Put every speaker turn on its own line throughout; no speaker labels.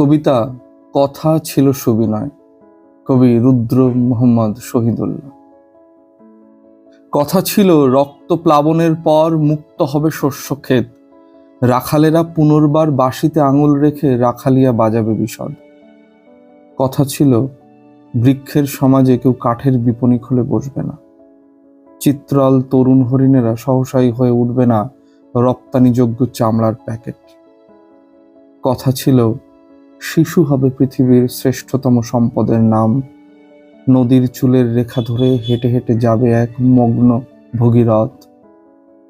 কবিতা কথা ছিল সুবিনয় কবি রুদ্র মোহাম্মদ শহীদুল্লাহ। কথা ছিল রক্ত প্লাবনের পর মুক্ত হবে শস্য ক্ষেত, রাখালেরা পুনর্বার বাঁশিতে আঙুল রেখে রাখালিয়া বাজাবে বিশদ। কথা ছিল, বৃক্ষের সমাজে কেউ কাঠের বিপণী খুলে বসবে না। চিত্রাল তরুণ হরিণেরা সহসাই হয়ে উঠবে না রপ্তানিযোগ্য চামড়ার প্যাকেট। কথা ছিল শিশু হবে পৃথিবীর শ্রেষ্ঠতম সম্পদের নাম। নদীর চুলের রেখা ধরে হেঁটে হেঁটে যাবে এক মগ্ন ভগীরথ।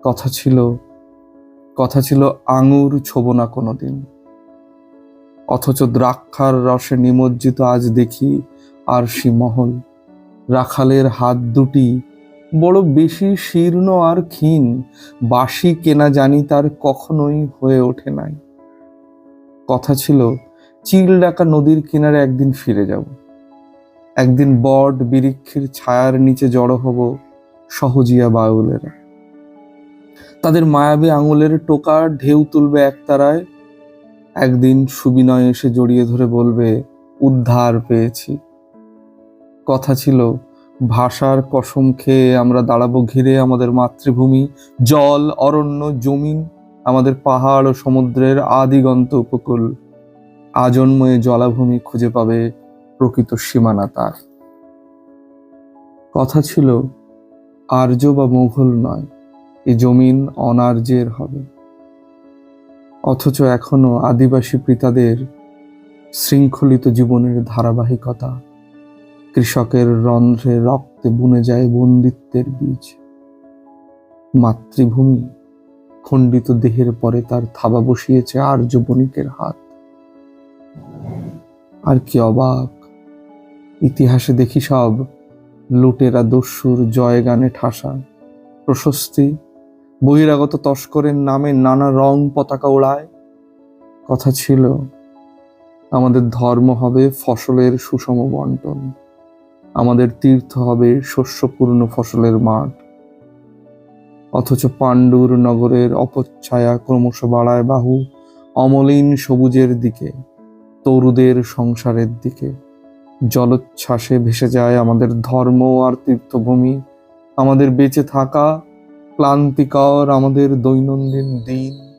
কথা ছিল কথা ছিল আঙুর ছোব না কোনোদিন। অথচ দ্রাক্ষার রসে নিমজ্জিত আজ দেখি আর মহল। রাখালের হাত দুটি বড় বেশি শীর্ণ আর ক্ষীণ বাসি কেনা জানি তার কখনোই হয়ে ওঠে নাই। কথা ছিল চিল ডাকা নদীর কিনারে একদিন ফিরে যাব। একদিন বট বিরিক্ষের ছায়ার নিচে জড়ো হব সহজিয়া বাউলেরা। তাদের মায়াবী আঙুলের টোকা ঢেউ তুলবে একতারায়। একদিন সুবিনয় এসে জড়িয়ে ধরে বলবে, উদ্ধার পেয়েছি। কথা ছিল, ভাষার কসম খেয়ে আমরা দাঁড়াবো ঘিরে আমাদের মাতৃভূমি, জল, অরণ্য, জমিন, আমাদের পাহাড় ও সমুদ্রের আদিগন্ত উপকূল। আজন্ময়ে জলাভূমি খুঁজে পাবে প্রকৃত সীমানা তার। কথা ছিল, আর্য বা মোঘল নয়, এ জমিন অনার্যের হবে। অথচ এখনও আদিবাসী পিতাদের শৃঙ্খলিত জীবনের ধারাবাহিকতা, কৃষকের রন্ধ্রে রক্তে বুনে যায় বন্দিত্বের বীজ। মাতৃভূমি খণ্ডিত দেহের পরে তার থাবা বসিয়েছে আর্য বণিকের হাত। আর কি অবাক। ইতিহাসে দেখি সব। লুটেরা দস্যুর জয়গানে ঠাসা। প্রশস্তি। বহিরাগত তস্করের নামে নানা রং পতাকা ওড়ায়। কথা ছিল, আমাদের ধর্ম হবে ফসলের সুষম বন্টন। আমাদের তীর্থ হবে শস্যপূর্ণ ফসলের মাঠ। অথচ পাণ্ডুর নগরের অপচ্ছায়া ক্রমশ বাড়ায় বাহু অমলিন সবুজের দিকে। তরুদের সংসারের দিকে। জলোচ্ছ্বাসে ভেসে যায় আমাদের ধর্ম আর তীর্থভূমি। আমাদের বেঁচে থাকা ক্লান্তিকর আমাদের দৈনন্দিন দিন।